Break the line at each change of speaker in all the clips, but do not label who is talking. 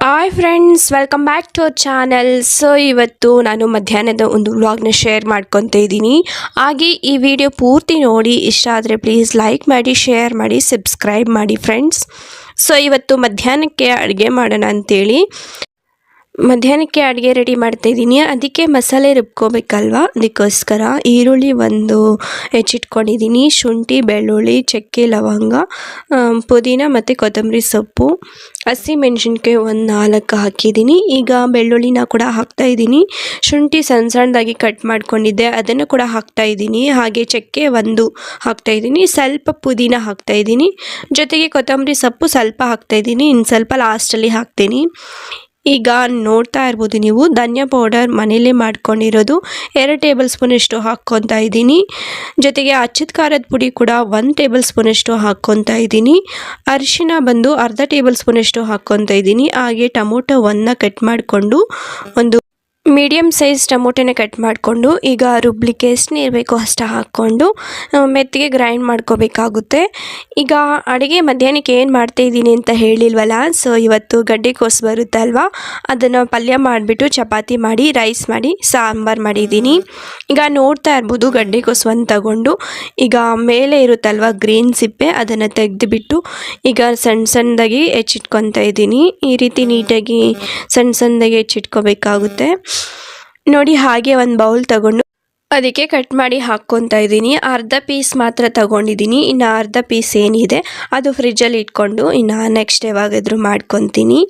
Hi friends welcome back to our channel so ಇವತ್ತು ನಾನು ಮಧ್ಯಾಹ್ನದ ಒಂದು ವ್ಲಾಗ್ನ ಶೇರ್ ಮಾಡ್ಕೊತ ಇದ್ದೀನಿ. ಹಾಗೆ ಈ ವಿಡಿಯೋ ಪೂರ್ತಿ ನೋಡಿ, ಇಷ್ಟ ಆದರೆ ಪ್ಲೀಸ್ ಲೈಕ್ ಮಾಡಿ ಶೇರ್ ಮಾಡಿ ಸಬ್ಸ್ಕ್ರೈಬ್ ಮಾಡಿ ಫ್ರೆಂಡ್ಸ್ ಸೊ ಇವತ್ತು ಮಧ್ಯಾಹ್ನಕ್ಕೆ ಅಡುಗೆ ಮಾಡೋಣ ಅಂತೇಳಿ. ಮಧ್ಯಾಹ್ನಕ್ಕೆ ಅಡುಗೆ ರೆಡಿ ಮಾಡ್ತಾ ಇದ್ದೀನಿ. ಅದಕ್ಕೆ ಮಸಾಲೆ ರುಬ್ಕೋಬೇಕಲ್ವಾ? ಅದಕ್ಕೋಸ್ಕರ ಈರುಳ್ಳಿ ಒಂದು ಹೆಚ್ಚಿಟ್ಕೊಂಡಿದ್ದೀನಿ. ಶುಂಠಿ, ಬೆಳ್ಳುಳ್ಳಿ, ಚಕ್ಕೆ, ಲವಂಗ ಪುದೀನ ಮತ್ತು ಕೊತ್ತಂಬರಿ ಸೊಪ್ಪು. ಹಸಿ ಮೆಣಸಿನ್ಕಾಯಿ ಒಂದು ನಾಲ್ಕು ಹಾಕಿದ್ದೀನಿ. ಈಗ ಬೆಳ್ಳುಳ್ಳಿನ ಕೂಡ ಹಾಕ್ತಾ ಇದ್ದೀನಿ. ಶುಂಠಿ ಸಣ್ಣ ಸಣ್ಣದಾಗಿ ಕಟ್ ಮಾಡ್ಕೊಂಡಿದ್ದೆ. ಅದನ್ನು ಕೂಡ ಹಾಕ್ತಾ ಇದ್ದೀನಿ. ಹಾಗೆ ಚಕ್ಕೆ ಒಂದು ಹಾಕ್ತಾ ಇದ್ದೀನಿ. ಸ್ವಲ್ಪ ಪುದೀನ ಹಾಕ್ತಾ ಇದ್ದೀನಿ. ಜೊತೆಗೆ ಕೊತ್ತಂಬರಿ ಸೊಪ್ಪು ಸ್ವಲ್ಪ ಹಾಕ್ತಾ ಇದ್ದೀನಿ. ಇನ್ನು ಸ್ವಲ್ಪ ಲಾಸ್ಟಲ್ಲಿ ಹಾಕ್ತೀನಿ. ಈಗ ನೋಡ್ತಾ ಇರ್ಬೋದು ನೀವು, ಧನ್ಯ ಪೌಡರ್ ಮನೇಲೇ ಮಾಡ್ಕೊಂಡಿರೋದು. ಎರಡು ಟೇಬಲ್ ಸ್ಪೂನಷ್ಟು ಹಾಕ್ಕೊತಾ ಇದ್ದೀನಿ. ಜೊತೆಗೆ ಅಚ್ಚದ ಖಾರದ ಪುಡಿ ಕೂಡ ಒಂದು ಟೇಬಲ್ ಸ್ಪೂನಷ್ಟು ಹಾಕ್ಕೊತಾ ಇದ್ದೀನಿ. ಅರಿಶಿನ ಬಂದು ಅರ್ಧ ಟೇಬಲ್ ಸ್ಪೂನಷ್ಟು ಹಾಕ್ಕೊತಾ ಇದ್ದೀನಿ. ಹಾಗೆ ಟೊಮೊಟೊ ಒಂದನ್ನ ಕಟ್ ಮಾಡಿಕೊಂಡು ಒಂದು ಮೀಡಿಯಮ್ ಸೈಜ್ ಟೊಮೊಟೊನ ಕಟ್ ಮಾಡಿಕೊಂಡು, ಈಗ ರುಬ್ಲಿಕ್ಕೆ ಎಷ್ಟು ನೀರು ಬೇಕೋ ಅಷ್ಟು ಹಾಕ್ಕೊಂಡು ಮೆತ್ತಿಗೆ ಗ್ರೈಂಡ್ ಮಾಡ್ಕೋಬೇಕಾಗುತ್ತೆ. ಈಗ ಅಡುಗೆ ಮಧ್ಯಾಹ್ನಕ್ಕೆ ಏನು ಮಾಡ್ತಾಯಿದ್ದೀನಿ ಅಂತ ಹೇಳಿಲ್ವಲ್ಲ ಸೊ ಇವತ್ತು ಗಡ್ಡೆ ಕೋಸು ಬರುತ್ತಲ್ವ ಅದನ್ನು ಪಲ್ಯ ಮಾಡಿಬಿಟ್ಟು ಚಪಾತಿ ಮಾಡಿ ರೈಸ್ ಮಾಡಿ, ಸಾಂಬಾರು ಮಾಡಿದ್ದೀನಿ. ಈಗ ನೋಡ್ತಾ ಇರ್ಬೋದು ಗಡ್ಡೆಕೋಸು ಒಂದು ತಗೊಂಡು. ಈಗ ಮೇಲೆ ಇರುತ್ತಲ್ವ ಗ್ರೀನ್ ಸಿಪ್ಪೆ, ಅದನ್ನು ತೆಗೆದುಬಿಟ್ಟು ಈಗ ಸಣ್ಣ ಸಣ್ಣದಾಗಿ ಹೆಚ್ಚಿಟ್ಕೊತಾ ಇದ್ದೀನಿ. ಈ ರೀತಿ ನೀಟಾಗಿ ಸಣ್ಣ ಸಣ್ಣದಾಗಿ ಹೆಚ್ಚಿಟ್ಕೋಬೇಕಾಗುತ್ತೆ. ನೋಡಿ, ಹಾಗೆ ಒಂದು ಬೌಲ್ ತಗೊಂಡು ಅದಕ್ಕೆ ಕಟ್ ಮಾಡಿ ಹಾಕ್ಕೊತಾ ಇದ್ದೀನಿ. ಅರ್ಧ ಪೀಸ್ ಮಾತ್ರ ತಗೊಂಡಿದ್ದೀನಿ. ಇನ್ನು ಅರ್ಧ ಪೀಸ್ ಏನಿದೆ, ಅದು ಫ್ರಿಜ್ಜಲ್ಲಿ ಇಟ್ಕೊಂಡು ಇನ್ನು ನೆಕ್ಸ್ಟ್ ಯಾವಾಗಾದರೂ ಮಾಡ್ಕೊತೀನಿ.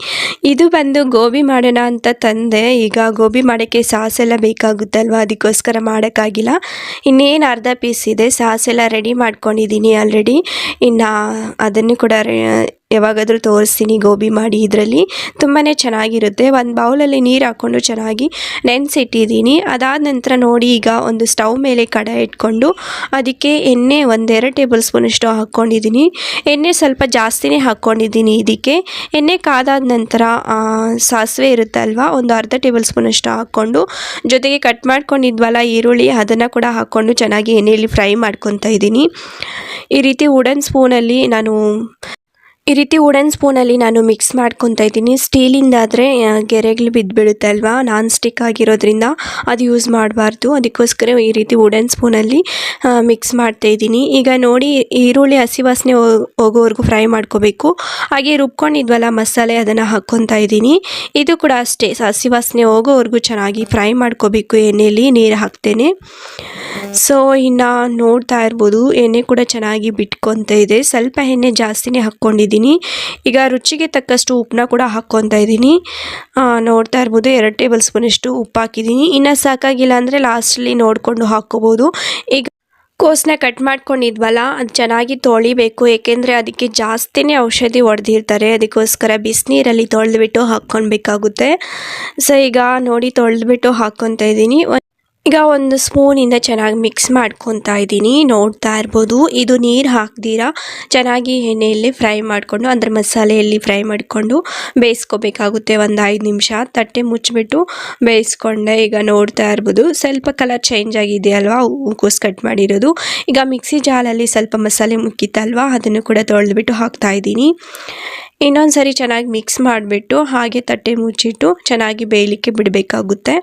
ಇದು ಬಂದು ಗೋಬಿ ಮಾಡೋಣ ಅಂತ ತಂದೆ. ಈಗ ಗೋಬಿ ಮಾಡೋಕ್ಕೆ ಸಾಸೆಲ್ಲ ಬೇಕಾಗುತ್ತಲ್ವ? ಅದಕ್ಕೋಸ್ಕರ ಮಾಡೋಕ್ಕಾಗಿಲ್ಲ. ಇನ್ನೇನು ಅರ್ಧ ಪೀಸ್ ಇದೆ. ಸಾಸ್ ಎಲ್ಲ ರೆಡಿ ಮಾಡ್ಕೊಂಡಿದ್ದೀನಿ ಆಲ್ರೆಡಿ ಇನ್ನು ಅದನ್ನು ಕೂಡ ಯಾವಾಗಾದರೂ ತೋರಿಸ್ತೀನಿ, ಗೋಬಿ ಮಾಡಿ ಇದರಲ್ಲಿ. ತುಂಬಾ ಚೆನ್ನಾಗಿರುತ್ತೆ. ಒಂದು ಬೌಲಲ್ಲಿ ನೀರು ಹಾಕ್ಕೊಂಡು ಚೆನ್ನಾಗಿ ನೆನೆಸಿಟ್ಟಿದ್ದೀನಿ. ಅದಾದ ನಂತರ ನೋಡಿ ಈಗ ಒಂದು ಸ್ಟವ್ ಮೇಲೆ ಕಡ ಇಟ್ಕೊಂಡು ಅದಕ್ಕೆ ಎಣ್ಣೆ ಒಂದೆರಡು ಟೇಬಲ್ ಸ್ಪೂನಷ್ಟು ಹಾಕ್ಕೊಂಡಿದ್ದೀನಿ. ಎಣ್ಣೆ ಸ್ವಲ್ಪ ಜಾಸ್ತಿನೇ ಹಾಕ್ಕೊಂಡಿದ್ದೀನಿ ಇದಕ್ಕೆ. ಎಣ್ಣೆ ಕಾದಾದ ನಂತರ ಸಾಸಿವೆ ಇರುತ್ತಲ್ವ ಒಂದು ಅರ್ಧ ಟೇಬಲ್ ಸ್ಪೂನಷ್ಟು ಹಾಕ್ಕೊಂಡು ಜೊತೆಗೆ ಕಟ್ ಮಾಡ್ಕೊಂಡಿದ್ವಲ್ಲ ಈರುಳ್ಳಿ, ಅದನ್ನು ಕೂಡ ಹಾಕ್ಕೊಂಡು ಚೆನ್ನಾಗಿ ಎಣ್ಣೆಯಲ್ಲಿ ಫ್ರೈ ಮಾಡ್ಕೊತಾ ಇದ್ದೀನಿ. ಈ ರೀತಿ ವುಡನ್ ಸ್ಪೂನಲ್ಲಿ ನಾನು ಈ ರೀತಿ ವುಡನ್ ಸ್ಪೂನಲ್ಲಿ ನಾನು ಮಿಕ್ಸ್ ಮಾಡ್ಕೊತಾ ಇದ್ದೀನಿ. ಸ್ಟೀಲಿಂದಾದರೆ ಗೆರೆಗಳು ಬಿದ್ದುಬಿಡುತ್ತೆ ಅಲ್ವಾ? ನಾನ್ ಸ್ಟಿಕ್ ಆಗಿರೋದ್ರಿಂದ ಅದು ಯೂಸ್ ಮಾಡಬಾರ್ದು. ಅದಕ್ಕೋಸ್ಕರ ಈ ರೀತಿ ವುಡನ್ ಸ್ಪೂನಲ್ಲಿ ಮಿಕ್ಸ್ ಮಾಡ್ತಾ ಇದ್ದೀನಿ. ಈಗ ನೋಡಿ, ಈರುಳ್ಳಿ, ಹಸಿ ವಾಸನೆ ಹೋಗೋವರೆಗೂ ಫ್ರೈ ಮಾಡ್ಕೋಬೇಕು. ಹಾಗೆ ರುಬ್ಕೊಂಡಿದ್ವಲ್ಲ ಮಸಾಲೆ, ಅದನ್ನು ಹಾಕ್ಕೊತಾ ಇದ್ದೀನಿ. ಇದು ಕೂಡ ಅಷ್ಟೇ. ಹಸಿ ವಾಸನೆ ಹೋಗೋವರೆಗೂ ಚೆನ್ನಾಗಿ ಫ್ರೈ ಮಾಡ್ಕೋಬೇಕು ಎಣ್ಣೆಯಲ್ಲಿ ನೀರು ಹಾಕ್ತೇನೆ. ಸೊ ಇನ್ನು ನೋಡ್ತಾ ಇರ್ಬೋದು, ಎಣ್ಣೆ ಕೂಡ ಚೆನ್ನಾಗಿ ಬಿಟ್ಕೊತಾ ಇದೆ. ಸ್ವಲ್ಪ ಎಣ್ಣೆ ಜಾಸ್ತಿನೇ ಹಾಕ್ಕೊಂಡಿದ್ದೀನಿ. ಈಗ ರುಚಿಗೆ ತಕ್ಕಷ್ಟು ಉಪ್ಪನ್ನ ಕೂಡ ಹಾಕ್ಕೊತಾ ಇದ್ದೀನಿ. ನೋಡ್ತಾ ಇರ್ಬೋದು ಎರಡು ಟೇಬಲ್ ಸ್ಪೂನಷ್ಟು ಉಪ್ಪು ಹಾಕಿದ್ದೀನಿ. ಇನ್ನು ಸಾಕಾಗಿಲ್ಲ ಅಂದರೆ ಲಾಸ್ಟಲ್ಲಿ ನೋಡಿಕೊಂಡು ಹಾಕ್ಕೋಬೋದು. ಈಗ ಕೋಸನ್ನ ಕಟ್ ಮಾಡ್ಕೊಂಡಿದ್ವಲ್ಲ, ಅದು ಚೆನ್ನಾಗಿ ತೊಳಿಬೇಕು. ಏಕೆಂದರೆ ಅದಕ್ಕೆ ಜಾಸ್ತಿನೇ ಔಷಧಿ ಹೊಡೆದಿರ್ತಾರೆ. ಅದಕ್ಕೋಸ್ಕರ ಬಿಸಿನೀರಲ್ಲಿ ತೊಳೆದ್ಬಿಟ್ಟು ಹಾಕ್ಕೊಳ್ಬೇಕಾಗುತ್ತೆ. ಸೊ, ಈಗ ನೋಡಿ ತೊಳೆದ್ಬಿಟ್ಟು ಹಾಕ್ಕೊತಾ ಇದ್ದೀನಿ. ಈಗ ಒಂದು ಸ್ಪೂನಿಂದ ಚೆನ್ನಾಗಿ ಮಿಕ್ಸ್ ಮಾಡ್ಕೊತಾ ಇದ್ದೀನಿ. ನೋಡ್ತಾ ಇರ್ಬೋದು. ಇದು ನೀರು ಹಾಕ್ದಿರಾ? ಚೆನ್ನಾಗಿ ಎಣ್ಣೆಯಲ್ಲಿ ಫ್ರೈ ಮಾಡಿಕೊಂಡು, ಅಂದರೆ ಮಸಾಲೆಯಲ್ಲಿ ಫ್ರೈ ಮಾಡಿಕೊಂಡು ಬೇಯಿಸ್ಕೋಬೇಕಾಗುತ್ತೆ ಒಂದು ಐದು ನಿಮಿಷ. ತಟ್ಟೆ ಮುಚ್ಚಿಬಿಟ್ಟು ಬೇಯಿಸ್ಕೊಂಡೆ. ಈಗ ನೋಡ್ತಾ ಇರ್ಬೋದು. ಸ್ವಲ್ಪ ಕಲರ್ ಚೇಂಜ್ ಆಗಿದೆಯಲ್ವಾ? ಹೂಕೋಸು ಕಟ್ ಮಾಡಿರೋದು. ಈಗ ಮಿಕ್ಸಿ ಜಾಲಲ್ಲಿ ಸ್ವಲ್ಪ ಮಸಾಲೆ ಮುಕ್ಕಿತ್ತಲ್ವಾ? ಅದನ್ನು ಕೂಡ ತೊಳೆದ್ಬಿಟ್ಟು ಹಾಕ್ತಾ ಇದ್ದೀನಿ. ಇನ್ನೊಂದು ಸರಿ ಚೆನ್ನಾಗಿ ಮಿಕ್ಸ್ ಮಾಡಿಬಿಟ್ಟು, ಹಾಗೆ ತಟ್ಟೆ ಮುಚ್ಚಿಟ್ಟು ಚೆನ್ನಾಗಿ ಬೇಯಲಿಕ್ಕೆ ಬಿಡಬೇಕಾಗುತ್ತೆ.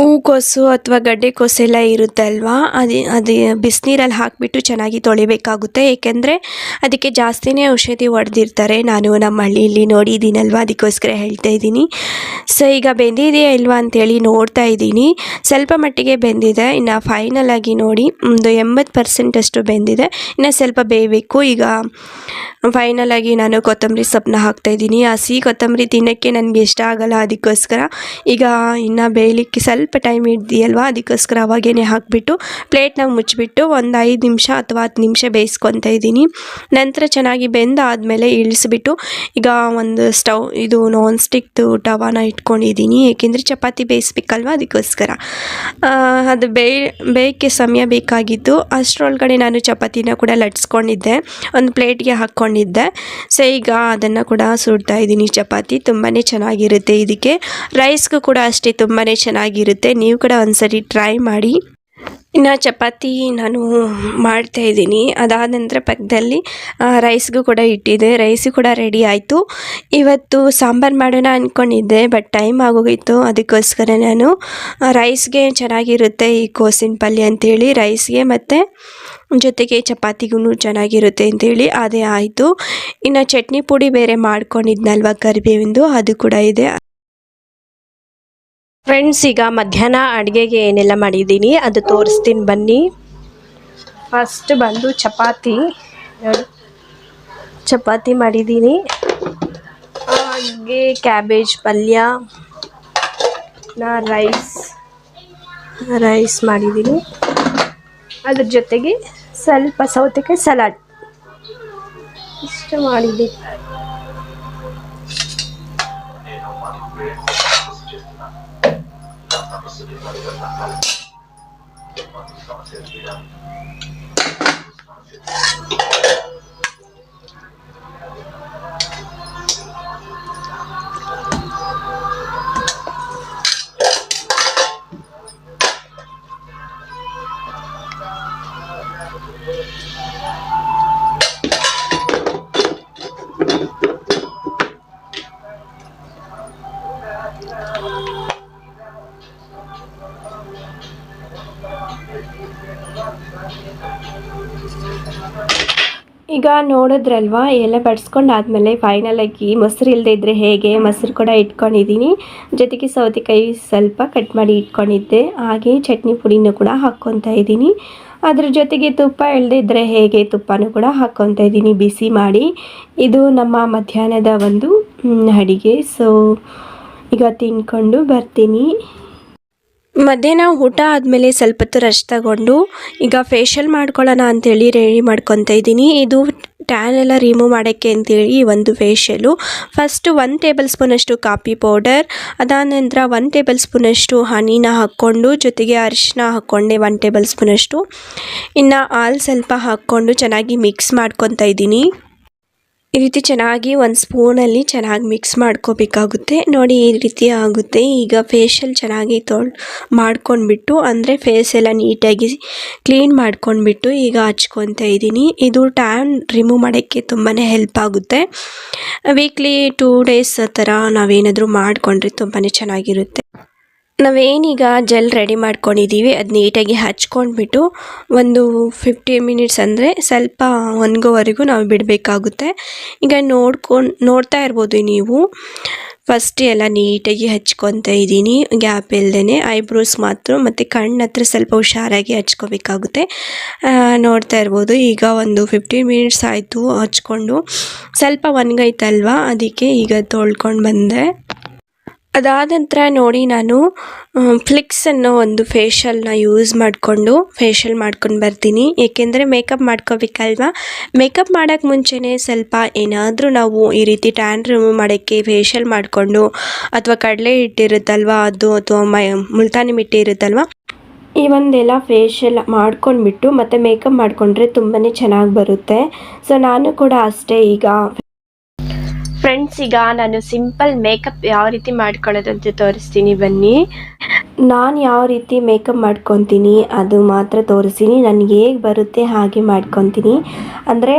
ಹೂಕೋಸು ಅಥವಾ ಗಡ್ಡೆಕೋಸು ಎಲ್ಲ ಇರುತ್ತೆ ಅಲ್ವಾ? ಅದು ಅದು ಬಿಸಿನೀರಲ್ಲಿ ಹಾಕಿಬಿಟ್ಟು ಚೆನ್ನಾಗಿ ತೊಳಿಬೇಕಾಗುತ್ತೆ. ಏಕೆಂದರೆ ಅದಕ್ಕೆ ಜಾಸ್ತಿನೇ ಔಷಧಿ ಹೊಡೆದಿರ್ತಾರೆ. ನಾನು ನಮ್ಮ ಹಳ್ಳಿಯಲ್ಲಿ ನೋಡಿದ್ದೀನಲ್ವ? ಅದಕ್ಕೋಸ್ಕರ ಹೇಳ್ತಾ ಇದ್ದೀನಿ. ಸೊ ಈಗ ಬೆಂದಿದೆಯಾ ಇಲ್ವಾ ಅಂತೇಳಿ ನೋಡ್ತಾ ಇದ್ದೀನಿ. ಸ್ವಲ್ಪ ಮಟ್ಟಿಗೆ ಬೆಂದಿದೆ. ಇನ್ನು ಫೈನಲ್ ಆಗಿ ನೋಡಿ. ಒಂದು ಎಂಬತ್ತು ಪರ್ಸೆಂಟಷ್ಟು ಬೆಂದಿದೆ. ಇನ್ನು ಸ್ವಲ್ಪ ಬೇಯಬೇಕು. ಈಗ ಫೈನಲ್ ಆಗಿ ನಾನು ಕೊತ್ತಂಬರಿ ಸೊಪ್ಪನ್ನ ಹಾಕ್ತಾ ಇದ್ದೀನಿ. ಹಸಿ ಕೊತ್ತಂಬರಿ ತಿನ್ನೋಕ್ಕೆ ನನಗೆ ಇಷ್ಟ ಆಗಲ್ಲ, ಅದಕ್ಕೋಸ್ಕರ. ಈಗ ಇನ್ನು ಬೇಯಲಿಕ್ಕೆ ಸ್ವಲ್ಪ ಟೈಮ್ ಹಿಡ್ದಿಯಲ್ವಾ ಅದಕ್ಕೋಸ್ಕರ ಅವಾಗೇನೆ ಹಾಕಿಬಿಟ್ಟು ಪ್ಲೇಟ್ನಾಗ ಮುಚ್ಚಿಬಿಟ್ಟು ಒಂದು ಐದು ನಿಮಿಷ ಅಥವಾ ಹತ್ತು ನಿಮಿಷ ಬೇಯಿಸ್ಕೊತಾ ಇದ್ದೀನಿ. ನಂತರ ಚೆನ್ನಾಗಿ ಬೆಂದಾದಮೇಲೆ ಇಳಿಸ್ಬಿಟ್ಟು ಈಗ ಒಂದು ಸ್ಟವ್ ಇದು ನಾನ್ ಸ್ಟಿಕ್ದು ಟವಾನ ಇಟ್ಕೊಂಡಿದ್ದೀನಿ. ಏಕೆಂದರೆ ಚಪಾತಿ ಬೇಯಿಸ್ಬೇಕಲ್ವ, ಅದಕ್ಕೋಸ್ಕರ. ಅದು ಬೇಯ, ಬೇಯಕ್ಕೆ ಸಮಯ ಬೇಕಾಗಿತ್ತು ಅಷ್ಟರೊಳಗಡೆ ನಾನು ಚಪಾತಿನ ಕೂಡ ಲಟ್ಸ್ಕೊಂಡಿದ್ದೆ. ಒಂದು ಪ್ಲೇಟ್ಗೆ ಹಾಕ್ಕೊಂಡಿದ್ದೆ ಸೊ, ಈಗ ಅದನ್ನು ಕೂಡ ಸುಡ್ತಾ ಇದ್ದೀನಿ. ಚಪಾತಿ ತುಂಬಾ ಚೆನ್ನಾಗಿರುತ್ತೆ ಇದಕ್ಕೆ. ರೈಸ್ಗೂ ಕೂಡ ಅಷ್ಟೇ ತುಂಬಾ ಚೆನ್ನಾಗಿರುತ್ತೆ. ನೀವು ಕೂಡ ಒಂದ್ಸರಿ ಟ್ರೈ ಮಾಡಿ. ಇನ್ನು ಚಪಾತಿ ನಾನು ಮಾಡ್ತಾ ಇದ್ದೀನಿ. ಅದಾದ ನಂತರ ಪಕ್ಕದಲ್ಲಿ ರೈಸ್ಗೂ ಕೂಡ ಇಟ್ಟಿದ್ದೆ ರೈಸು ಕೂಡ ರೆಡಿ ಆಯಿತು. ಇವತ್ತು ಸಾಂಬಾರು ಮಾಡೋಣ ಅಂದ್ಕೊಂಡಿದ್ದೆ ಬಟ್ ಟೈಮ್ ಆಗೋಗಿತ್ತು. ಅದಕ್ಕೋಸ್ಕರ ನಾನು ರೈಸ್ಗೆ ಚೆನ್ನಾಗಿರುತ್ತೆ ಈ ಕೋಸಿನ ಪಲ್ಯ ಅಂತೇಳಿ. ರೈಸ್ಗೆ ಮತ್ತು ಜೊತೆಗೆ ಚಪಾತಿಗೂ ಚೆನ್ನಾಗಿರುತ್ತೆ ಅಂತೇಳಿ ಅದೇ ಆಯಿತು. ಇನ್ನು ಚಟ್ನಿ ಪುಡಿ ಬೇರೆ ಮಾಡ್ಕೊಂಡಿದ್ನಲ್ವ ಕರಿಬೇವಿಂದು ಅದು ಕೂಡ ಇದೆ. ಫ್ರೆಂಡ್ಸ್ ಈಗ ಮಧ್ಯಾಹ್ನ ಅಡುಗೆಗೆ ಏನೆಲ್ಲ ಮಾಡಿದ್ದೀನಿ, ಅದು ತೋರಿಸ್ತೀನಿ ಬನ್ನಿ. ಫಸ್ಟ್ ಬಂದು ಚಪಾತಿ. ಚಪಾತಿ ಮಾಡಿದ್ದೀನಿ. ಹಾಗೆ ಕ್ಯಾಬೇಜ್ ಪಲ್ಯ, ನಾ ರೈಸ್ ರೈಸ್ ಮಾಡಿದ್ದೀನಿ. ಅದ್ರ ಜೊತೆಗೆ ಸ್ವಲ್ಪ ಸೌತೆಕಾಯಿ ಸಲಾಡ್. ಇಷ್ಟು ಮಾಡಿದ್ದೀನಿ ಈಗ ನೋಡಿದ್ರಲ್ವಾ ಎಲ್ಲ ಬಡಿಸ್ಕೊಂಡಾದ್ಮೇಲೆ ಫೈನಲಾಗಿ ಮೊಸರು ಇಲ್ಲದೆ ಇದ್ದರೆ ಹೇಗೆ? ಮೊಸರು ಕೂಡ ಇಟ್ಕೊಂಡಿದ್ದೀನಿ ಜೊತೆಗೆ ಸೌತೆಕಾಯಿ ಸ್ವಲ್ಪ ಕಟ್ ಮಾಡಿ ಇಟ್ಕೊಂಡಿದ್ದೆ. ಹಾಗೆ ಚಟ್ನಿ ಪುಡಿನೂ ಕೂಡ ಹಾಕ್ಕೊತಾ ಇದ್ದೀನಿ. ಅದ್ರ ಜೊತೆಗೆ ತುಪ್ಪ ಇಲ್ಲದೆ ಇದ್ದರೆ ಹೇಗೆ ತುಪ್ಪನೂ ಕೂಡ ಹಾಕ್ಕೊತಾ ಇದ್ದೀನಿ, ಬಿಸಿ ಮಾಡಿ. ಇದು ನಮ್ಮ ಮಧ್ಯಾಹ್ನದ ಒಂದು ಅಡುಗೆ. ಸೊ ಈಗ ತಿನ್ಕೊಂಡು ಬರ್ತೀನಿ. ಮಧ್ಯಾಹ್ನ ಊಟ ಆದಮೇಲೆ ಸ್ವಲ್ಪ ಹೊತ್ತು ರೆಸ್ಟ್ ತಗೊಂಡು ಈಗ ಫೇಶಿಯಲ್ ಮಾಡ್ಕೊಳ್ಳೋಣ ಅಂತೇಳಿ ರೆಡಿ ಮಾಡ್ಕೊತಾ ಇದ್ದೀನಿ. ಇದು ಟ್ಯಾನ್ ಎಲ್ಲ ರಿಮೂವ್ ಮಾಡೋಕ್ಕೆ ಅಂತೇಳಿ ಈ ಒಂದು ಫೇಶಿಯಲು ಫಸ್ಟು ಒಂದು ಟೇಬಲ್ ಸ್ಪೂನಷ್ಟು ಕಾಫಿ ಪೌಡರ್ ಅದಾದ ನಂತರ ಒಂದು ಟೇಬಲ್ ಸ್ಪೂನಷ್ಟು ಹನಿನ ಹಾಕ್ಕೊಂಡು ಜೊತೆಗೆ ಅರಿಶಿನ ಹಾಕ್ಕೊಂಡೆ ಒನ್ ಟೇಬಲ್ ಸ್ಪೂನಷ್ಟು ಇನ್ನು ಹಾಲು ಸ್ವಲ್ಪ ಹಾಕ್ಕೊಂಡು ಚೆನ್ನಾಗಿ ಮಿಕ್ಸ್ ಮಾಡ್ಕೊತಾ ಇದ್ದೀನಿ. ಈ ರೀತಿ ಚೆನ್ನಾಗಿ ಒಂದು ಸ್ಪೂನಲ್ಲಿ ಚೆನ್ನಾಗಿ ಮಿಕ್ಸ್ ಮಾಡ್ಕೋಬೇಕಾಗುತ್ತೆ. ನೋಡಿ ಈ ರೀತಿ ಆಗುತ್ತೆ. ಈಗ ಫೇಶಿಯಲ್ ಚೆನ್ನಾಗಿ ತೊಳ್, ಮಾಡ್ಕೊಂಡ್ಬಿಟ್ಟು, ಅಂದರೆ ಫೇಸ್ ಎಲ್ಲ ನೀಟಾಗಿ ಕ್ಲೀನ್ ಮಾಡ್ಕೊಂಡ್ಬಿಟ್ಟು ಈಗ ಹಚ್ಕೊತಾ ಇದ್ದೀನಿ. ಇದು ಟ್ಯಾನ್ ರಿಮೂವ್ ಮಾಡೋಕ್ಕೆ ತುಂಬಾ ಹೆಲ್ಪ್ ಆಗುತ್ತೆ. ವೀಕ್ಲಿ ಟೂ ಡೇಸ್ ಥರ ನಾವೇನಾದರೂ ಮಾಡಿಕೊಂಡ್ರೆ ತುಂಬಾ ಚೆನ್ನಾಗಿರುತ್ತೆ. ನಾವೇನೀಗ ಜೆಲ್ ರೆಡಿ ಮಾಡ್ಕೊಂಡಿದ್ದೀವಿ ಅದು ನೀಟಾಗಿ ಹಚ್ಕೊಂಡ್ಬಿಟ್ಟು ಒಂದು ಫಿಫ್ಟಿ ಮಿನಿಟ್ಸ್ ಅಂದರೆ ಸ್ವಲ್ಪ ಒನ್ಗೋವರೆಗೂ ನಾವು ಬಿಡಬೇಕಾಗುತ್ತೆ. ಈಗ ನೋಡ್ಕೊಂಡು, ನೋಡ್ತಾ ಇರ್ಬೋದು ನೀವು. ಫಸ್ಟ್ ಎಲ್ಲ ನೀಟಾಗಿ ಹಚ್ಕೊತಾ ಇದ್ದೀನಿ. ಗ್ಯಾಪ್ ಇಲ್ಲದೇ ಐಬ್ರೋಸ್ ಮಾತ್ರ ಮತ್ತು ಕಣ್ಣು ಹತ್ರ ಸ್ವಲ್ಪ ಹುಷಾರಾಗಿ ಹಚ್ಕೋಬೇಕಾಗುತ್ತೆ. ನೋಡ್ತಾ ಇರ್ಬೋದು. ಈಗ ಒಂದು ಫಿಫ್ಟೀನ್ ಮಿನಿಟ್ಸ್ ಆಯಿತು ಹಚ್ಕೊಂಡು. ಸ್ವಲ್ಪ ಒಣಗೈತಲ್ವ? ಅದಕ್ಕೆ ಈಗ ತೊಳ್ಕೊಂಡು ಬಂದೆ. ಅದಾದ ನಂತರ ನೋಡಿ ನಾನು ಫ್ಲಿಕ್ಸ್ ಅನ್ನೋ ಒಂದು ಫೇಶಿಯಲ್ನ ಯೂಸ್ ಮಾಡಿಕೊಂಡು ಫೇಶಿಯಲ್ ಮಾಡ್ಕೊಂಡು ಬರ್ತೀನಿ. ಏಕೆಂದರೆ ಮೇಕಪ್ ಮಾಡ್ಕೋಬೇಕಲ್ವಾ? ಮೇಕಪ್ ಮಾಡೋಕ್ಕೆ ಮುಂಚೆನೇ ಸ್ವಲ್ಪ ಏನಾದರೂ ನಾವು ಈ ರೀತಿ ಟ್ಯಾನ್ ರಿಮೂವ್ ಮಾಡೋಕ್ಕೆ ಫೇಶಿಯಲ್ ಮಾಡಿಕೊಂಡು, ಅಥವಾ ಕಡಲೆ ಹಿಟ್ಟಿರುತ್ತಲ್ವ ಅದು, ಅಥವಾ ಮೈ, ಮುಲ್ತಾನಿ ಮಿಟ್ಟಿ ಇರುತ್ತಲ್ವಾ? ಈ ಒಂದೆಲ್ಲ ಫೇಶಿಯಲ್ ಮಾಡ್ಕೊಂಡ್ಬಿಟ್ಟು ಮತ್ತು ಮೇಕಪ್ ಮಾಡಿಕೊಂಡ್ರೆ ತುಂಬಾ ಚೆನ್ನಾಗಿ ಬರುತ್ತೆ. ಸೊ ನಾನು ಕೂಡ ಅಷ್ಟೇ ಈಗ ಫ್ರೆಂಡ್ಸ್ ಈಗ ನಾನು ಸಿಂಪಲ್ ಮೇಕಪ್ ಯಾವ ರೀತಿ ಮಾಡ್ಕೊಳ್ಳೋದು ತೋರಿಸ್ತೀನಿ ಬನ್ನಿ. ನಾನು ಯಾವ ರೀತಿ ಮೇಕಪ್ ಮಾಡ್ಕೊತೀನಿ ಅದು ಮಾತ್ರ ತೋರಿಸ್ತೀನಿ. ನನಗೆ ಹೇಗೆ ಬರುತ್ತೆ ಹಾಗೆ ಮಾಡ್ಕೊತೀನಿ. ಅಂದರೆ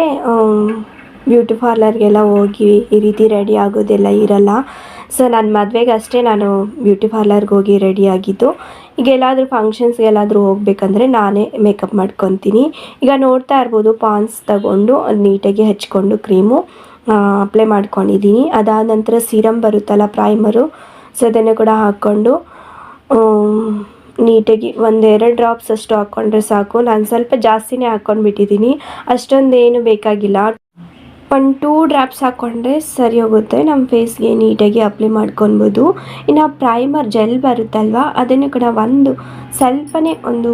ಬ್ಯೂಟಿ ಪಾರ್ಲರ್ಗೆಲ್ಲ ಹೋಗಿ ಈ ರೀತಿ ರೆಡಿ ಆಗೋದೆಲ್ಲ ಇರಲ್ಲ. ಸೊ ನನ್ನ ಮದುವೆಗೆ ಅಷ್ಟೇ ನಾನು ಬ್ಯೂಟಿ ಪಾರ್ಲರ್ಗೆ ಹೋಗಿ ರೆಡಿ ಆಗಿದ್ದು. ಈಗ ಎಲ್ಲಾದರೂ ಫಂಕ್ಷನ್ಸ್ಗೆಲ್ಲಾದರೂ ಹೋಗಬೇಕಂದ್ರೆ ನಾನೇ ಮೇಕಪ್ ಮಾಡ್ಕೊತೀನಿ. ಈಗ ನೋಡ್ತಾ ಇರ್ಬೋದು ಪಾನ್ಸ್ ತಗೊಂಡು, ನೀಟಾಗಿ ಹಚ್ಕೊಂಡು ಕ್ರೀಮು ಅಪ್ಲೈ ಮಾಡ್ಕೊಂಡಿದ್ದೀನಿ. ಅದಾದ ನಂತರ ಸೀರಮ್ ಬರುತ್ತಲ್ಲ ಪ್ರೈಮರು ಸೊ ಅದನ್ನು ಕೂಡ ಹಾಕ್ಕೊಂಡು ನೀಟಾಗಿ ನೀಟಾಗಿ ಒಂದೆರಡು ಡ್ರಾಪ್ಸ್ ಅಷ್ಟು ಹಾಕ್ಕೊಂಡ್ರೆ ಸಾಕು. ನಾನು ಸ್ವಲ್ಪ ಜಾಸ್ತಿನೇ ಹಾಕ್ಕೊಂಡ್ಬಿಟ್ಟಿದ್ದೀನಿ ಅಷ್ಟೊಂದೇನು ಬೇಕಾಗಿಲ್ಲ. ಒಂದು ಟೂ ಡ್ರಾಪ್ಸ್ ಹಾಕ್ಕೊಂಡ್ರೆ ಸರಿ ಹೋಗುತ್ತೆ. ನಮ್ಮ ಫೇಸ್ಗೆ ನೀಟಾಗಿ ಅಪ್ಲೈ ಮಾಡ್ಕೊಬೋದು ಇನ್ನು ಪ್ರೈಮರ್ ಜೆಲ್ ಬರುತ್ತಲ್ವ, ಅದನ್ನು ಕೂಡ ಒಂದು ಸ್ವಲ್ಪನೇ ಒಂದು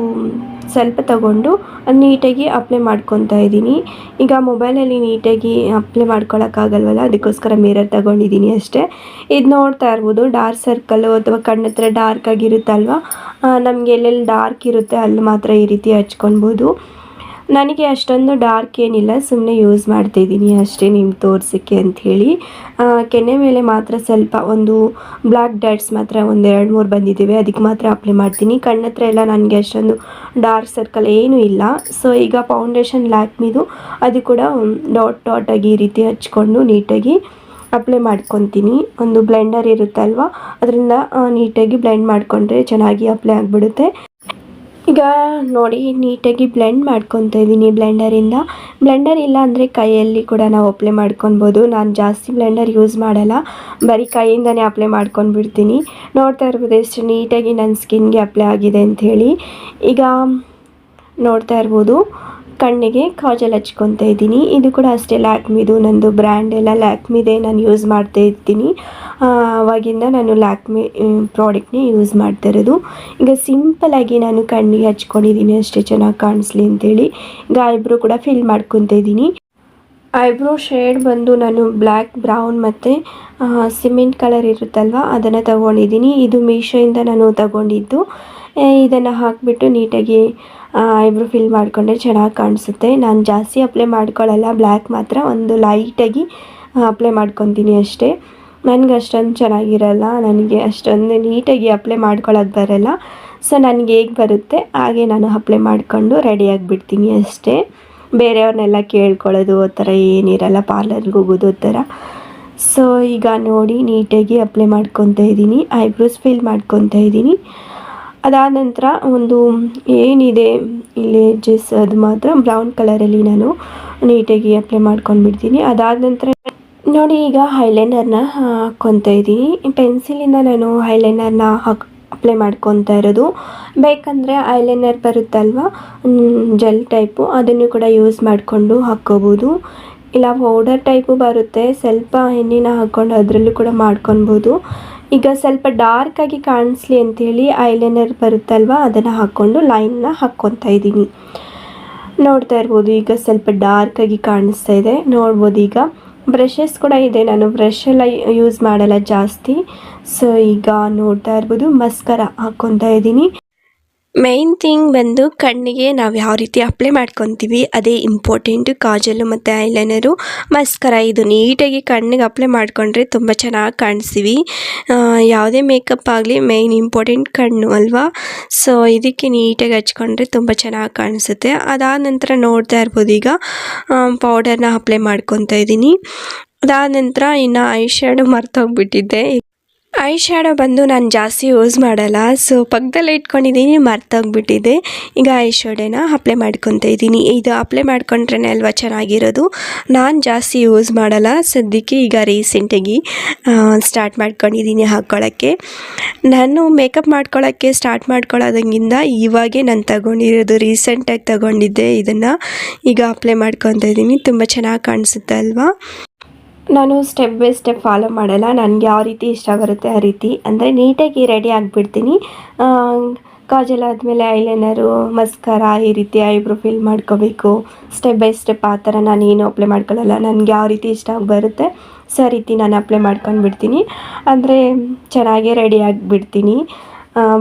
ಸ್ವಲ್ಪ ತಗೊಂಡು ಅದು ನೀಟಾಗಿ ಅಪ್ಲೈ ಮಾಡ್ಕೊತಾ ಇದ್ದೀನಿ. ಈಗ ಮೊಬೈಲಲ್ಲಿ ನೀಟಾಗಿ ಅಪ್ಲೈ ಮಾಡ್ಕೊಳಕ್ಕಾಗಲ್ವಲ್ಲ, ಅದಕ್ಕೋಸ್ಕರ ಮಿರರ್ ತಗೊಂಡಿದ್ದೀನಿ ಅಷ್ಟೇ. ಇದು ನೋಡ್ತಾ ಇರ್ಬೋದು ಡಾರ್ಕ್ ಸರ್ಕಲ್ಲು ಅಥವಾ ಕಣ್ಣತ್ರ ಡಾರ್ಕ್ ಆಗಿರುತ್ತಲ್ವ ನಮಗೆ ಎಲ್ಲೆಲ್ಲಿ ಡಾರ್ಕ್ ಇರುತ್ತೆ, ಅಲ್ಲಿ ಮಾತ್ರ ಈ ರೀತಿ ಹಚ್ಕೊಳ್ಬೋದು. ನನಗೆ ಅಷ್ಟೊಂದು ಡಾರ್ಕ್ ಏನಿಲ್ಲ ಸುಮ್ಮನೆ ಯೂಸ್ ಮಾಡ್ತಾಯಿದ್ದೀನಿ ಅಷ್ಟೇ ನಿಮ್ಗೆ ತೋರ್ಸೋಕ್ಕೆ ಅಂಥೇಳಿ ಕೆನೆ ಮೇಲೆ ಮಾತ್ರ ಸ್ವಲ್ಪ ಒಂದು ಬ್ಲ್ಯಾಕ್ ಡಾಟ್ಸ್ ಮಾತ್ರ ಒಂದು ಎರಡು ಮೂರು ಬಂದಿದ್ದೇವೆ ಅದಕ್ಕೆ ಮಾತ್ರ ಅಪ್ಲೈ ಮಾಡ್ತೀನಿ. ಕಣ್ಣತ್ರ ಎಲ್ಲ ನನಗೆ ಅಷ್ಟೊಂದು ಡಾರ್ಕ್ ಸರ್ಕಲ್ ಏನೂ ಇಲ್ಲ. ಸೊ, ಈಗ ಫೌಂಡೇಶನ್ ಲ್ಯಾಕ್ಮಿದು ಅದು ಕೂಡ ಡಾಟ್ ಡಾಟ್ ಆಗಿ ಈ ರೀತಿ ಹಚ್ಕೊಂಡು ನೀಟಾಗಿ ಅಪ್ಲೈ ಮಾಡ್ಕೊತೀನಿ. ಒಂದು ಬ್ಲೆಂಡರ್ ಇರುತ್ತಲ್ವ, ಅದರಿಂದ ನೀಟಾಗಿ ಬ್ಲೆಂಡ್ ಮಾಡಿಕೊಂಡ್ರೆ ಚೆನ್ನಾಗಿ ಅಪ್ಲೈ ಆಗಿಬಿಡುತ್ತೆ. ಈಗ ನೋಡಿ, ನೀಟಾಗಿ ಬ್ಲೆಂಡ್ ಮಾಡ್ಕೊತಾ ಇದ್ದೀನಿ ಬ್ಲೆಂಡರಿಂದ ಬ್ಲೆಂಡರ್ ಇಲ್ಲ ಅಂದರೆ ಕೈಯಲ್ಲಿ ಕೂಡ ನಾವು ಅಪ್ಲೈ ಮಾಡ್ಕೊಬೋದು ನಾನು ಜಾಸ್ತಿ ಬ್ಲೆಂಡರ್ ಯೂಸ್ ಮಾಡಲ್ಲ. ಬರೀ ಕೈಯಿಂದನೇ ಅಪ್ಲೈ ಮಾಡ್ಕೊಂಡ್ಬಿಡ್ತೀನಿ. ನೋಡ್ತಾ ಇರ್ಬೋದು ಎಷ್ಟು ನೀಟಾಗಿ ನನ್ನ ಸ್ಕಿನ್ಗೆ ಅಪ್ಲೈ ಆಗಿದೆ ಅಂಥೇಳಿ ಈಗ ನೋಡ್ತಾ ಇರ್ಬೋದು, ಕಣ್ಣಿಗೆ ಕಾಜಲ್ ಹಚ್ಕೊತಾ ಇದ್ದೀನಿ ಇದು ಕೂಡ ಅಷ್ಟೇ ಲ್ಯಾಕ್ಮಿದು ನಂದು ಬ್ರ್ಯಾಂಡ್ ಎಲ್ಲ. ಲ್ಯಾಕ್ಮಿದೆ ನಾನು ಯೂಸ್ ಮಾಡ್ತಾ ಇರ್ತೀನಿ. ಆವಾಗಿಂದ ನಾನು ಲ್ಯಾಕ್ಮಿ ಪ್ರಾಡಕ್ಟ್ನೇ ಯೂಸ್ ಮಾಡ್ತಾ ಇರೋದು. ಈಗ ಸಿಂಪಲಾಗಿ ನಾನು ಕಣ್ಣಿಗೆ ಹಚ್ಕೊಂಡಿದ್ದೀನಿ ಅಷ್ಟೇ, ಚೆನ್ನಾಗಿ ಕಾಣಿಸ್ಲಿ ಅಂತೇಳಿ. ಈಗ ಐಬ್ರೋ ಕೂಡ ಫಿಲ್ ಮಾಡ್ಕೊತಾ ಇದ್ದೀನಿ. ಐಬ್ರೋ ಶೇಡ್ ಬಂದು ನಾನು ಬ್ಲ್ಯಾಕ್, ಬ್ರೌನ್ ಮತ್ತು ಸಿಮೆಂಟ್ ಕಲರ್ ಇರುತ್ತಲ್ವ, ಅದನ್ನು ತಗೊಂಡಿದ್ದೀನಿ. ಇದು ಮೀಶೋಯಿಂದ ನಾನು ತಗೊಂಡಿದ್ದು. ಇದನ್ನು ಹಾಕಿಬಿಟ್ಟು ನೀಟಾಗಿ ಐಬ್ರೋ ಫಿಲ್ ಮಾಡಿಕೊಂಡ್ರೆ ಚೆನ್ನಾಗಿ ಕಾಣಿಸುತ್ತೆ. ನಾನು ಜಾಸ್ತಿ ಅಪ್ಲೈ ಮಾಡ್ಕೊಳ್ಳಲ್ಲ, ಬ್ಲ್ಯಾಕ್ ಮಾತ್ರ ಒಂದು ಲೈಟಾಗಿ ಅಪ್ಲೈ ಮಾಡ್ಕೊತೀನಿ ಅಷ್ಟೇ. ನನಗೆ ಅಷ್ಟೊಂದು ಚೆನ್ನಾಗಿರಲ್ಲ, ನನಗೆ ಅಷ್ಟೊಂದು ನೀಟಾಗಿ ಅಪ್ಲೈ ಮಾಡ್ಕೊಳ್ಳೋದು ಬರಲ್ಲ. ಸೊ ನನಗೆ ಹೇಗೆ ಬರುತ್ತೆ, ಹಾಗೆ ನಾನು ಅಪ್ಲೈ ಮಾಡಿಕೊಂಡು ರೆಡಿಯಾಗಿಬಿಡ್ತೀನಿ ಅಷ್ಟೇ. ಬೇರೆಯವ್ರನ್ನೆಲ್ಲ ಕೇಳ್ಕೊಳ್ಳೋದು, ಆ ಥರ ಏನಿರಲ್ಲ ಪಾರ್ಲರ್ಗೆ ಹೋಗೋದು, ಆ ಥರ. ಸೊ ಈಗ ನೋಡಿ, ನೀಟಾಗಿ ಅಪ್ಲೈ ಮಾಡ್ಕೊತಾ ಇದ್ದೀನಿ ಐಬ್ರೋಸ್ ಫಿಲ್ ಮಾಡ್ಕೊತಾ ಇದ್ದೀನಿ. ಅದಾದ ನಂತರ ಒಂದು ಏನಿದೆ, ಇಲ್ಲಿ ಜಸ್ ಅದು ಮಾತ್ರ ಬ್ರೌನ್ ಕಲರಲ್ಲಿ ನಾನು ನೀಟಾಗಿ ಅಪ್ಲೈ ಮಾಡ್ಕೊಂಡು ಬಿಡ್ತೀನಿ ಅದಾದ ನಂತರ ನೋಡಿ, ಈಗ ಹೈಲೈನರ್ನ ಹಾಕ್ಕೊತಾ ಇದ್ದೀನಿ. ಪೆನ್ಸಿಲಿಂದ ನಾನು ಹೈಲೈನರ್ನ ಹಾಕ್, ಅಪ್ಲೈ ಮಾಡ್ಕೊತಾ ಇರೋದು. ಬೇಕಂದರೆ ಐಲೈನರ್ ಬರುತ್ತಲ್ವ? Gel type. ಅದನ್ನು ಕೂಡ ಯೂಸ್ ಮಾಡಿಕೊಂಡು ಹಾಕ್ಕೋಬೋದು. ಇಲ್ಲ, ಪೌಡರ್ ಟೈಪು ಬರುತ್ತೆ. ಸ್ವಲ್ಪ ಎಣ್ಣೆನ ಹಾಕ್ಕೊಂಡು ಅದರಲ್ಲೂ ಕೂಡ ಮಾಡ್ಕೊಬೋದು ಈಗ ಸ್ವಲ್ಪ ಡಾರ್ಕಾಗಿ ಕಾಣಿಸ್ಲಿ ಅಂಥೇಳಿ ಐಲೈನರ್ ಬರುತ್ತಲ್ವ? ಅದನ್ನು ಹಾಕ್ಕೊಂಡು ಲೈನ್ನ ಹಾಕ್ಕೊತಾ ಇದ್ದೀನಿ. ನೋಡ್ತಾ ಇರ್ಬೋದು, ಈಗ ಸ್ವಲ್ಪ ಡಾರ್ಕಾಗಿ ಕಾಣಿಸ್ತಾ ಇದೆ. ನೋಡ್ಬೋದು ಈಗ. ಬ್ರಷಸ್ ಕೂಡ ಇದೆ. ನಾನು ಬ್ರಷ್ ಎಲ್ಲ ಯೂಸ್ ಮಾಡಲ್ಲ ಜಾಸ್ತಿ. ಸೊ ಈಗ ನೋಡ್ತಾ ಇರ್ಬೋದು. ಮಸ್ಕರ ಹಾಕ್ಕೊತಾ ಇದ್ದೀನಿ. ಮೈನ್ ಥಿಂಗ್ ಬಂದು ಕಣ್ಣಿಗೆ ನಾವು ಯಾವ ರೀತಿ ಅಪ್ಲೈ ಮಾಡ್ಕೊತೀವಿ, ಅದೇ ಇಂಪಾರ್ಟೆಂಟು ಕಾಜಲು ಮತ್ತು ಐಲೈನರು ಮಸ್ಕರ ಇದು ನೀಟಾಗಿ ಕಣ್ಣಿಗೆ ಅಪ್ಲೈ ಮಾಡಿಕೊಂಡ್ರೆ ತುಂಬ ಚೆನ್ನಾಗಿ ಕಾಣಿಸ್ತೀವಿ ಯಾವುದೇ ಮೇಕಪ್ ಆಗಲಿ ಮೇಯ್ನ್ ಇಂಪಾರ್ಟೆಂಟ್ ಕಣ್ಣು ಅಲ್ವಾ? ಸೊ ಇದಕ್ಕೆ ನೀಟಾಗಿ ಹಚ್ಕೊಂಡ್ರೆ ತುಂಬ ಚೆನ್ನಾಗಿ ಕಾಣಿಸುತ್ತೆ. ಅದಾದ ನಂತರ ನೋಡ್ತಾ ಇರ್ಬೋದು ಈಗ ಪೌಡರ್ನ ಅಪ್ಲೈ ಮಾಡ್ಕೊತಾ ಇದ್ದೀನಿ ಅದಾದ ನಂತರ ಇನ್ನು ಐ ಶ್ಯಾಡೋ ಮರ್ತೋಗ್ಬಿಟ್ಟಿದ್ದೆ. ಐ ಶ್ಯಾಡೋ ಬಂದು ನಾನು ಜಾಸ್ತಿ ಯೂಸ್ ಮಾಡಲ್ಲ. ಸೊ ಪಕ್ಕದಲ್ಲಿ ಇಟ್ಕೊಂಡಿದ್ದೀನಿ ಮರ್ತೋಗ್ಬಿಟ್ಟಿದೆ. ಈಗ ಐ ಶ್ಯಾಡೋನ ಅಪ್ಲೈ ಮಾಡ್ಕೊತ ಇದ್ದೀನಿ ಇದು ಅಪ್ಲೈ ಮಾಡ್ಕೊಂಡ್ರೇ ಅಲ್ವಾ ಚೆನ್ನಾಗಿರೋದು? ನಾನು ಜಾಸ್ತಿ ಯೂಸ್ ಮಾಡಲ್ಲ. ಸದ್ಯಕ್ಕೆ ಈಗ ರೀಸೆಂಟಾಗಿ ಸ್ಟಾರ್ಟ್ ಮಾಡ್ಕೊಂಡಿದ್ದೀನಿ ಹಾಕ್ಕೊಳ್ಳೋಕ್ಕೆ ನಾನು ಮೇಕಪ್ ಮಾಡ್ಕೊಳ್ಳೋಕ್ಕೆ ಸ್ಟಾರ್ಟ್ ಮಾಡ್ಕೊಳ್ಳೋದಂಗಿಂದ ಇವಾಗೆ ನಾನು ತಗೊಂಡಿರೋದು ರೀಸೆಂಟಾಗಿ ತಗೊಂಡಿದ್ದೆ. ಇದನ್ನು ಈಗ ಅಪ್ಲೈ ಮಾಡ್ಕೊತ ಇದ್ದೀನಿ ತುಂಬ ಚೆನ್ನಾಗಿ ಕಾಣಿಸುತ್ತೆ ಅಲ್ವಾ? ನಾನು ಸ್ಟೆಪ್ ಬೈ ಸ್ಟೆಪ್ ಫಾಲೋ ಮಾಡಲ್ಲ. ನನಗೆ ಯಾವ ರೀತಿ ಇಷ್ಟ ಬರುತ್ತೆ ಆ ರೀತಿ. ಅಂದರೆ ನೀಟಾಗಿ ರೆಡಿ ಆಗಿಬಿಡ್ತೀನಿ. ಕಾಜಲ್ ಆದಮೇಲೆ ಐಲೈನರು ಮಸ್ಕರ ಈ ರೀತಿ ಐಬ್ರೋ ಫಿಲ್ ಮಾಡ್ಕೋಬೇಕು. ಸ್ಟೆಪ್ ಬೈ ಸ್ಟೆಪ್ ಆ ಥರ ನಾನು ಏನು ಅಪ್ಲೈ ಮಾಡ್ಕೊಳ್ಳಲ್ಲ. ನನಗೆ ಯಾವ ರೀತಿ ಇಷ್ಟ ಬರುತ್ತೆ ಸೊ ಆ ರೀತಿ ನಾನು ಅಪ್ಲೈ ಮಾಡ್ಕೊಂಡು ಬಿಡ್ತೀನಿ ಅಂದರೆ ಚೆನ್ನಾಗೇ ರೆಡಿ ಆಗಿಬಿಡ್ತೀನಿ.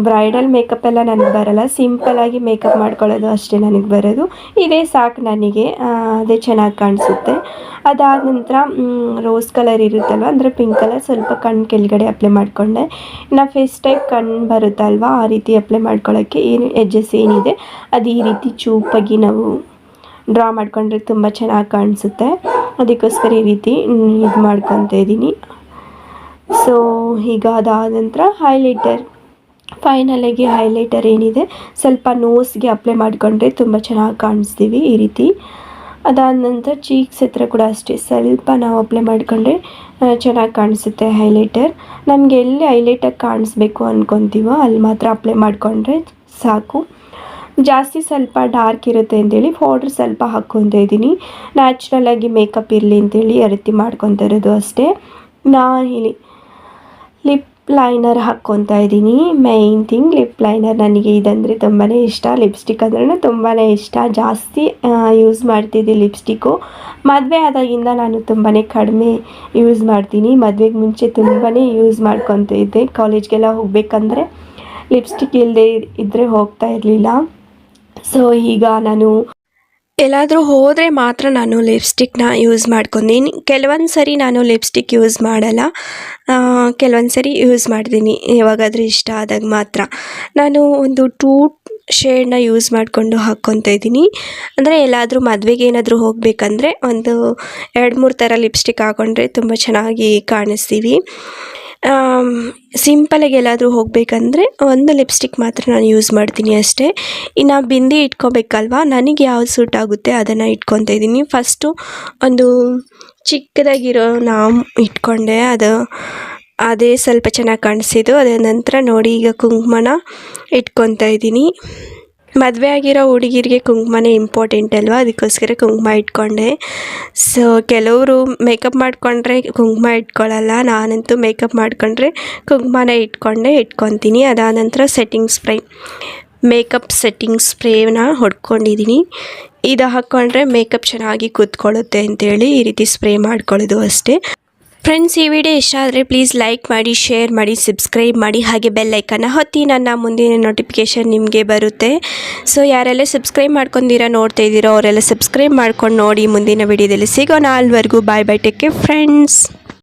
ಬ್ರೈಡಲ್ ಮೇಕಪ್ ಎಲ್ಲ ನನಗೆ ಬರಲ್ಲ. ಸಿಂಪಲಾಗಿ ಮೇಕಪ್ ಮಾಡ್ಕೊಳ್ಳೋದು ಅಷ್ಟೇ ನನಗೆ ಬರೋದು. ಇದೇ ಸಾಕು ನನಗೆ. ಅದೇ ಚೆನ್ನಾಗಿ ಕಾಣಿಸುತ್ತೆ. ಅದಾದ ನಂತರ ರೋಸ್ ಕಲರ್ ಇರುತ್ತಲ್ವ? ಅಂದರೆ ಪಿಂಕ್ ಕಲರ್ ಸ್ವಲ್ಪ ಕಣ್ಣು ಕೆಳಗಡೆ ಅಪ್ಲೈ ಮಾಡಿಕೊಂಡೆ. ಇನ್ನು ಫೇಸ್ ಟೈಪ್ ಕಣ್ಣು ಬರುತ್ತಲ್ವ? ಆ ರೀತಿ ಅಪ್ಲೈ ಮಾಡ್ಕೊಳ್ಳೋಕ್ಕೆ ಏನು ಎಡ್ಜಸ್ ಏನಿದೆ? ಅದು ಈ ರೀತಿ ಚೂಪಾಗಿ ನಾವು ಡ್ರಾ ಮಾಡ್ಕೊಂಡ್ರೆ ತುಂಬ ಚೆನ್ನಾಗಿ ಕಾಣಿಸುತ್ತೆ. ಅದಕ್ಕೋಸ್ಕರ ಈ ರೀತಿ ಇದು ಮಾಡ್ಕೊತ ಇದ್ದೀನಿ ಸೊ ಈಗ ಅದಾದ ನಂತರ ಹೈಲೈಟರ್ ಫೈನಲಾಗಿ ಹೈಲೈಟರ್ ಏನಿದೆ, ಸ್ವಲ್ಪ ನೋಸ್ಗೆ ಅಪ್ಲೈ ಮಾಡಿಕೊಂಡ್ರೆ ತುಂಬ ಚೆನ್ನಾಗಿ ಕಾಣಿಸ್ತೀವಿ ಈ ರೀತಿ. ಅದಾದ ನಂತರ ಚೀಕ್ಸ್ ಹತ್ರ ಕೂಡ ಅಷ್ಟೇ, ಸ್ವಲ್ಪ ನಾವು ಅಪ್ಲೈ ಮಾಡಿಕೊಂಡ್ರೆ ಚೆನ್ನಾಗಿ ಕಾಣಿಸುತ್ತೆ ಹೈಲೈಟರ್ ನಮಗೆ ಎಲ್ಲಿ ಹೈಲೈಟಾಗಿ ಕಾಣಿಸ್ಬೇಕು ಅಂದ್ಕೊತೀವೋ ಅಲ್ಲಿ ಮಾತ್ರ ಅಪ್ಲೈ ಮಾಡಿಕೊಂಡ್ರೆ ಸಾಕು. ಜಾಸ್ತಿ ಸ್ವಲ್ಪ ಡಾರ್ಕ್ ಇರುತ್ತೆ ಅಂತೇಳಿ ಪೌಡ್ರ್ ಸ್ವಲ್ಪ ಹಾಕ್ಕೊತ ಇದ್ದೀನಿ. ನ್ಯಾಚುರಲಾಗಿ ಮೇಕಪ್ ಇರಲಿ ಅಂತೇಳಿ ಆ ರೀತಿ ಮಾಡ್ಕೊತ ಇರೋದು ಅಷ್ಟೇ. ನಾ ಹೇಳಿ ಲಿಪ್ ಲೈನರ್ ಹಾಕ್ಕೊತಾ ಇದ್ದೀನಿ. ಮೈನ್ ಥಿಂಗ್ ಲಿಪ್ ಲೈನರ್ ನನಗೆ ಇದಂದರೆ ತುಂಬಾ ಇಷ್ಟ. ಲಿಪ್ಸ್ಟಿಕ್ ಅಂದ್ರೂ ತುಂಬಾ ಇಷ್ಟ. ಜಾಸ್ತಿ ಯೂಸ್ ಮಾಡ್ತಿದ್ದೆ ಲಿಪ್ಸ್ಟಿಕ್ಕು ಮದುವೆ ಆದಾಗಿಂದ ನಾನು ತುಂಬಾ ಕಡಿಮೆ ಯೂಸ್ ಮಾಡ್ತೀನಿ. ಮದುವೆಗೆ ಮುಂಚೆ ತುಂಬಾ ಯೂಸ್ ಮಾಡ್ಕೊತ ಇದ್ದೆ. ಕಾಲೇಜ್ಗೆಲ್ಲ ಹೋಗಬೇಕಂದ್ರೆ ಲಿಪ್ಸ್ಟಿಕ್ ಇಲ್ಲದೆ ಇದ್ದರೆ ಹೋಗ್ತಾ ಇರಲಿಲ್ಲ. ಸೊ ಈಗ ನಾನು ಎಲ್ಲಾದರೂ ಹೋದರೆ ಮಾತ್ರ ನಾನು ಲಿಪ್ಸ್ಟಿಕ್ನ ಯೂಸ್ ಮಾಡ್ಕೊತೀನಿ ಕೆಲವೊಂದು ಸರಿ ನಾನು ಲಿಪ್ಸ್ಟಿಕ್ ಯೂಸ್ ಮಾಡಲ್ಲ. ಕೆಲವೊಂದು ಸರಿ ಯೂಸ್ ಮಾಡ್ತೀನಿ. ಯಾವಾಗಾದರೂ ಇಷ್ಟ ಆದಾಗ ಮಾತ್ರ. ನಾನು ಒಂದು ಟೂ ಶೇಡ್ನ ಯೂಸ್ ಮಾಡಿಕೊಂಡು ಹಾಕ್ಕೊತಾ ಇದ್ದೀನಿ. ಅಂದರೆ ಎಲ್ಲಾದರೂ ಮದುವೆಗೆ ಏನಾದರೂ ಹೋಗಬೇಕಂದ್ರೆ ಒಂದು ಎರಡು ಮೂರು ಥರ ಲಿಪ್ಸ್ಟಿಕ್ ಹಾಕ್ಕೊಂಡ್ರೆ ತುಂಬ ಚೆನ್ನಾಗಿ ಕಾಣಿಸ್ತೀವಿ. ಸಿಂಪಲಾಗಿ ಎಲ್ಲಾದರೂ ಹೋಗಬೇಕಂದ್ರೆ ಒಂದು ಲಿಪ್ಸ್ಟಿಕ್ ಮಾತ್ರ ನಾನು ಯೂಸ್ ಮಾಡ್ತೀನಿ ಅಷ್ಟೇ. ಇನ್ನು ಬಿಂದಿ ಇಟ್ಕೋಬೇಕಲ್ವ? ನನಗೆ ಯಾವ್ದು ಸೂಟ್ ಆಗುತ್ತೆ ಅದನ್ನು ಇಟ್ಕೊತಾ ಇದ್ದೀನಿ. ಫಸ್ಟು ಒಂದು ಚಿಕ್ಕದಾಗಿರೋ ನಾಮ್ ಇಟ್ಕೊಂಡೆ. ಅದು ಅದೇ ಸ್ವಲ್ಪ ಚೆನ್ನಾಗಿ ಕಾಣಿಸಿದ್ದು ಅದೇ ನಂತರ ನೋಡಿ ಈಗ ಕುಂಕುಮನ ಇಟ್ಕೊತಾ ಇದ್ದೀನಿ. ಮದುವೆ ಆಗಿರೋ ಹುಡುಗಿರಿಗೆ ಕುಂಕುಮನೇ ಇಂಪಾರ್ಟೆಂಟ್ ಅಲ್ವಾ? ಅದಕ್ಕೋಸ್ಕರ ಕುಂಕುಮ ಇಟ್ಕೊಂಡೆ. ಸೊ ಕೆಲವರು ಮೇಕಪ್ ಮಾಡಿಕೊಂಡ್ರೆ ಕುಂಕುಮ ಇಟ್ಕೊಳ್ಳಲ್ಲ ನಾನಂತೂ ಮೇಕಪ್ ಮಾಡಿಕೊಂಡ್ರೆ ಕುಂಕುಮನೇ ಇಟ್ಕೊಂಡೆ, ಇಟ್ಕೊತೀನಿ. ಅದಾದ ನಂತರ ಸೆಟ್ಟಿಂಗ್ ಸ್ಪ್ರೇ ಮೇಕಪ್ ಸೆಟ್ಟಿಂಗ್ ಸ್ಪ್ರೇನ ಹೊಡ್ಕೊಂಡಿದ್ದೀನಿ ಇದು ಹಾಕ್ಕೊಂಡ್ರೆ ಮೇಕಪ್ ಚೆನ್ನಾಗಿ ಕೂತ್ಕೊಳ್ಳುತ್ತೆ ಅಂತೇಳಿ ಈ ರೀತಿ ಸ್ಪ್ರೇ ಮಾಡ್ಕೊಳ್ಳೋದು ಅಷ್ಟೇ. ಫ್ರೆಂಡ್ಸ್ ಈ ವಿಡಿಯೋ ಇಷ್ಟ ಆದರೆ ಪ್ಲೀಸ್ ಲೈಕ್ ಮಾಡಿ ಶೇರ್ ಮಾಡಿ ಸಬ್ಸ್ಕ್ರೈಬ್ ಮಾಡಿ, ಹಾಗೆ ಬೆಲ್ ಐಕನ್ನ ಹೊತ್ತಿ ನನ್ನ ಮುಂದಿನ ನೋಟಿಫಿಕೇಷನ್ ನಿಮಗೆ ಬರುತ್ತೆ. ಸೊ ಯಾರೆಲ್ಲ ಸಬ್ಸ್ಕ್ರೈಬ್ ಮಾಡ್ಕೊಂಡಿರ, ನೋಡ್ತಾ ಇದ್ದೀರೋ, ಅವರೆಲ್ಲ ಸಬ್ಸ್ಕ್ರೈಬ್ ಮಾಡ್ಕೊಂಡು ನೋಡಿ, ಮುಂದಿನ ವಿಡಿಯೋದಲ್ಲಿ ಸಿಗೋಣ. ಅಲ್ವರೆಗೂ bye bye take care friends